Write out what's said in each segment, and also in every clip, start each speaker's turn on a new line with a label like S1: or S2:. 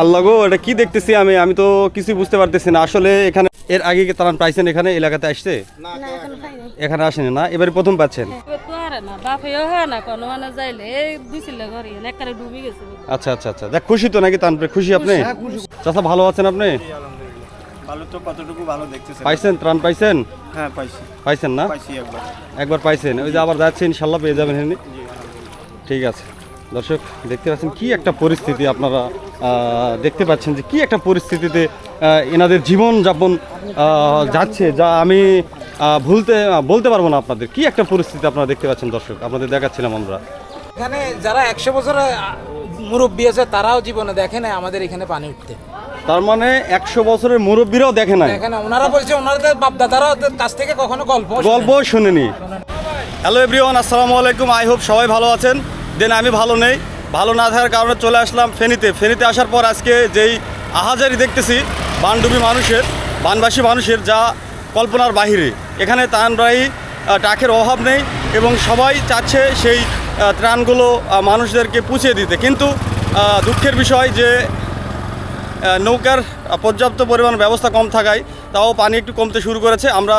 S1: আল্লাহ গো এটা কি দেখতেছি আমি? আমি তো কিছুই বুঝতে পারতেছি না। আসলে এখানে এর আগে কি তারা পাইছেন এখানে এলাকাতে আসছে?
S2: না
S1: এখনও আসেনি। না? এবারে প্রথম পাচ্ছেন?
S3: এবার তো আর না বাপেও হয় না কোনো মানে যাইলে এই দিছিল ঘরে একবারে ডুবি গেছে।
S1: আচ্ছা আচ্ছা আচ্ছা। দেখ খুশি তো নাকি তানপ্রে খুশি আপনি? চাচা ভালো আছেন আপনি?
S4: ভালো তো কতটুকু ভালো দেখতেছেন?
S1: পাইছেন? ত্রাণ পাইছেন?
S4: হ্যাঁ পাইছি।
S1: পাইছেন না?
S4: পাইছি একবার।
S1: একবার পাইছেন। ওই যে আবার যাচ্ছে ইনশাল্লাহ পেয়ে যাবেন ঠিক আছে। দর্শক দেখতে পাচ্ছেন কি একটা পরিস্থিতি আপনারা দেখতে পাচ্ছেন যে কি একটা পরিস্থিতিতে এনাদের জীবন যাপন যাচ্ছে যা আমি ভুলতে বলতে পারব না আপনাদের। কি একটা পরিস্থিতি আপনারা দেখতে পাচ্ছেন দর্শক? আপনাদের দেখাচ্ছিলাম আমরা।
S5: এখানে যারা একশো বছর মুরব্বী আছে তারাও জীবনে দেখে না আমাদের এখানে পানি উঠতে।
S1: তার মানে একশো বছরের মুরব্বীরাও দেখে নাই?
S5: এখানে ওনারা বলছে ওনাদের বাপ দাদারাও ওদের কাছ থেকে কখনো গল্প
S1: গল্প শুনিনি। হ্যালো এভরিওয়ান আসসালামু আলাইকুম। আই হোপ সবাই ভালো আছেন। দেন আমি ভালো নেই। ভালো না থাকার কারণে চলে আসলাম ফেনীতে। ফেনীতে আসার পর আজকে যেই আহাজারি দেখতেছি, বানডুবি মানুষের, বানবাসী মানুষের যা কল্পনার বাহিরে। এখানে তানরাই টাকের অভাব নেই এবং সবাই চাচ্ছে সেই ত্রাণগুলো মানুষদেরকে পুছিয়ে দিতে। কিন্তু দুঃখের বিষয় যে নৌকার পর্যাপ্ত পরিমাণ ব্যবস্থা কম থাকায় তাও পানি একটু কমতে শুরু করেছে। আমরা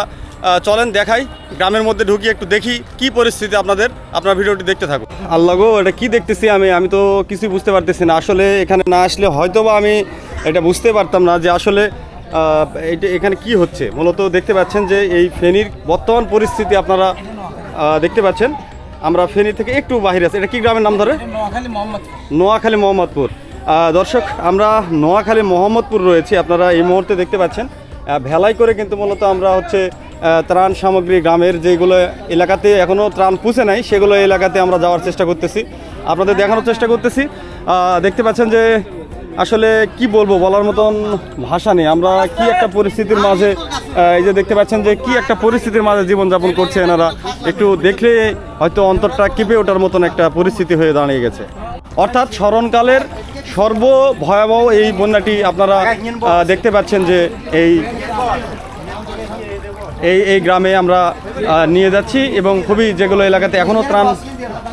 S1: চলেন দেখাই গ্রামের মধ্যে ঢুকি একটু দেখি কি পরিস্থিতি আপনাদের। আপনার ভিডিওটি দেখতে থাকুন। আল্লাহ গো এটা কি দেখতেছি আমি? আমি তো কিছুই বুঝতে পারতেছি না। আসলে এখানে না আসলে হয়তো বা আমি এটা বুঝতে পারতাম না যে আসলে এটা এখানে কি হচ্ছে। মূলত দেখতে পাচ্ছেন যে এই ফেনীর বর্তমান পরিস্থিতি আপনারা দেখতে পাচ্ছেন। আমরা ফেনী থেকে একটু বাহিরে আছি। এটা কি গ্রামের নাম ধরে?
S5: নোয়াখালী মোহাম্মদ
S1: মোহাম্মদপুর। দর্শক আমরা নোয়াখালী মোহাম্মদপুর রয়েছি। আপনারা এই মুহূর্তে দেখতে পাচ্ছেন ভেলাই করে কিন্তু মূলত আমরা হচ্ছে ত্রাণ সামগ্রী গ্রামের যেগুলো এলাকাতে এখনও ত্রাণ পুষে নাই, সেগুলো এলাকাতে আমরা যাওয়ার চেষ্টা করতেছি। আপনাদের দেখানোর চেষ্টা করতেছি। দেখতে পাচ্ছেন যে আসলে কি বলব, বলার মতন ভাষা নেই। আমরা কি একটা পরিস্থিতির মাঝে এই যে দেখতে পাচ্ছেন যে কি একটা পরিস্থিতির মাঝে জীবনযাপন করছে এনারা। একটু দেখলে হয়তো অন্তরটা কেঁপে ওঠার মতন একটা পরিস্থিতি হয়ে দাঁড়িয়ে গেছে। অর্থাৎ স্মরণকালের সর্ব ভয়াবহ এই বন্যাটি আপনারা দেখতে পাচ্ছেন যে এই এই এই গ্রামে আমরা নিয়ে যাচ্ছি এবং খুবই যেগুলো এলাকাতে এখনও ত্রাণ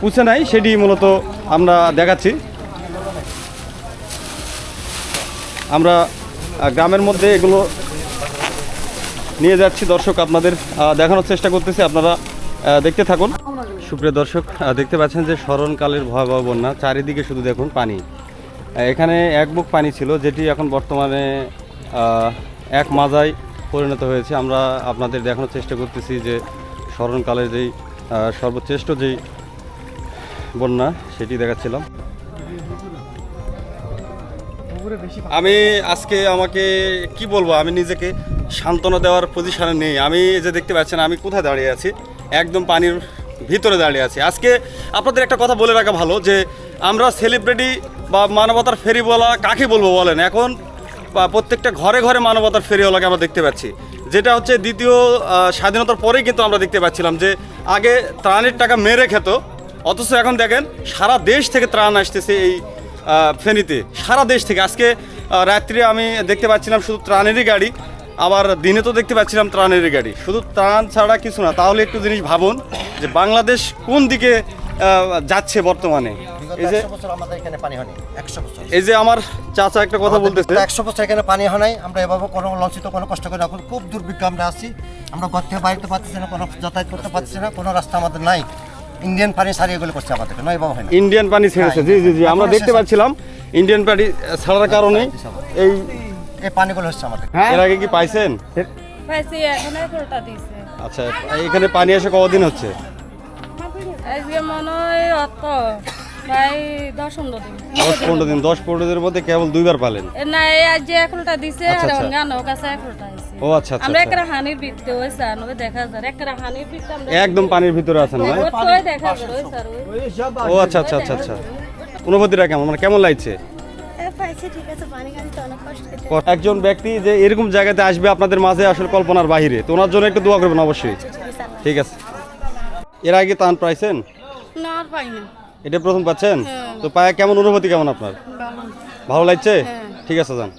S1: পুষে নাই, সেটি মূলত আমরা দেখাচ্ছি। আমরা গ্রামের মধ্যে এগুলো নিয়ে যাচ্ছি, দর্শক আপনাদের দেখানোর চেষ্টা করতেছি, আপনারা দেখতে থাকুন। সুপ্রিয় দর্শক দেখতে পাচ্ছেন যে স্মরণকালের ভয়াবহ বন্যা, চারিদিকে শুধু দেখুন পানি। এখানে এক বুক পানি ছিল, যেটি এখন বর্তমানে এক মাজায় পরিণত হয়েছে। আমরা আপনাদের দেখানোর চেষ্টা করতেছি যে স্মরণকালের যেই সর্বশ্রেষ্ঠ যেই বন্যা, সেটি দেখাচ্ছিলাম। আমি আজকে আমাকে কি বলব, আমি নিজেকে সান্ত্বনা দেওয়ার পজিশনে নেই। আমি যে দেখতে পাচ্ছেন, আমি কোথায় দাঁড়িয়ে আছি? একদম পানির ভিতরে দাঁড়িয়ে আছি। আজকে আপনাদের একটা কথা বলে রাখা ভালো যে, আমরা সেলিব্রিটি বা মানবতার ফেরিওয়ালা কাকে বলব বলেন? এখন প্রত্যেকটা ঘরে ঘরে মানবতার ফেরিওয়ালাকে আমরা দেখতে পাচ্ছি। যেটা হচ্ছে দ্বিতীয় স্বাধীনতার পরেই কিন্তু আমরা দেখতে পাচ্ছিলাম যে আগে ত্রাণের টাকা মেরে খেত অথচ এখন দেখেন সারা দেশ থেকে ত্রাণ আসতেছে এই ফেনীতে। সারা দেশ থেকে। আজকে রাত্রে আমি দেখতে পাচ্ছিলাম শুধু ত্রাণেরই গাড়ি আবার দিনে তো দেখতে পাচ্ছিলাম ত্রাণেরই গাড়ি। শুধু ত্রাণ ছাড়া কিছু না তাহলে একটু জিনিস ভাবুন যে বাংলাদেশ কোন দিকে যাচ্ছে বর্তমানে? এই যে এই যে আমার চাচা একটা কথা বলতেছে।
S6: একশো বছর এখানে পানি হয় নাই আমরা এভাবে কোনো লঞ্চিত কোনো কষ্ট করে এখন খুব দুর্ভিক্ষ আমরা আছি। আমরা ঘর থেকে বাড়িতে পারতেছি না কোনো যাতায়াত করতে পারতেছি না কোনো রাস্তা আমাদের নাই। ইন্ডিয়ান পানি সারি এগুলো করছে আমাদেরকে নয় বাবা হয় না
S1: ইন্ডিয়ান পানি ছেড়েছে জি জি জি আমরা দেখতে পাচ্ছিলাম ইন্ডিয়ান পানি ছাড়ার কারণে এই
S6: এই পানিগুলো হচ্ছে আমাদের।
S1: এর আগে কি পাইছেন?
S3: পাইছি এখন এগারোটা দিছে
S1: আচ্ছা এখানে পানি এসে কতদিন হচ্ছে?
S3: আজকে মনে হয় অত। প্রায় দশ পনেরো দিন।
S1: দশ পনেরো দিন দশ পনেরো দিনের মধ্যে কেবল দুইবার পালেন?
S3: না এই আজ যে দিছে
S1: আচ্ছা,
S3: আর
S1: আচ্ছা।
S3: গানও কাছে আছে
S1: ও আচ্ছা আচ্ছা
S3: আমরা
S1: আচ্ছা।
S3: একটা হানির ভিত্তি ওই স্যার নবে দেখা যায়। একটা হানির ভিত্তি আমরা
S1: একদম পানির ভিতরে আছেন না
S3: ওই দেখা যায় ওই স্যার
S1: ও আচ্ছা আচ্ছা আচ্ছা আচ্ছা। অনুভূতিটা কেমন? মানে কেমন লাগছে?
S2: এ, পাইছি ঠিক আছে পানি কানিতে অনেক কষ্ট হচ্ছে
S1: একজন ব্যক্তি যে এরকম জায়গাতে আসবে আপনাদের মাঝে আসলে কল্পনার বাহিরে। তো ওনার জন্য একটু দোয়া করবেন অবশ্যই। ঠিক আছে এর আগে তান পাইছেন?
S3: না আর পাই না
S1: এটা প্রথম পাচ্ছেন? তো পায়ে কেমন অনুভূতি কেমন আপনার? ভালো। লাগছে? ঠিক আছে যান।